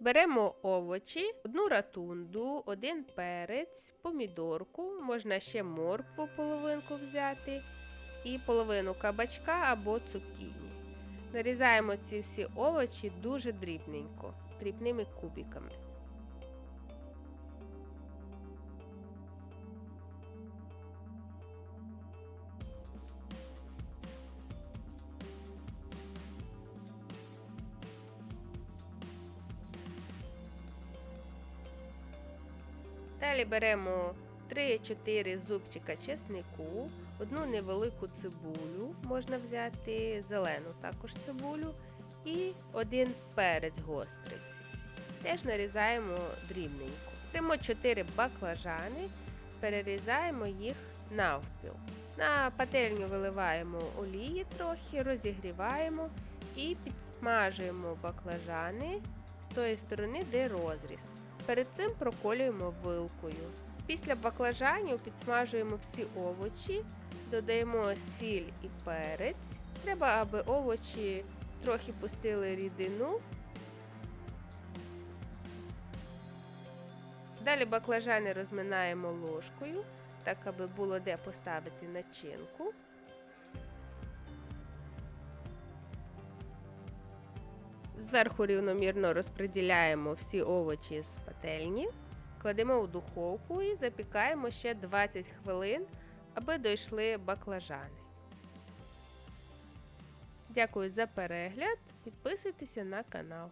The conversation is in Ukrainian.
Беремо овочі, одну ратунду, один перець, помідорку, можна ще моркву половинку взяти і половину кабачка або цукіні. Нарізаємо ці всі овочі дуже дрібненько, дрібними кубиками. Далі беремо 3-4 зубчика чеснику, одну невелику цибулю, можна взяти зелену також цибулю і один перець гострий. Теж нарізаємо дрібненько. Беремо 4 баклажани, перерізаємо їх навпіл. На пательню виливаємо олії трохи, розігріваємо і підсмажуємо баклажани з тої сторони, де розріз. Перед цим проколюємо вилкою. Після баклажанів підсмажуємо всі овочі, додаємо сіль і перець. Треба, аби овочі трохи пустили рідину. Далі баклажани розминаємо ложкою, так аби було де поставити начинку. Зверху рівномірно розподіляємо всі овочі з пательні, кладемо у духовку і запікаємо ще 20 хвилин, аби дійшли баклажани. Дякую за перегляд. Підписуйтеся на канал.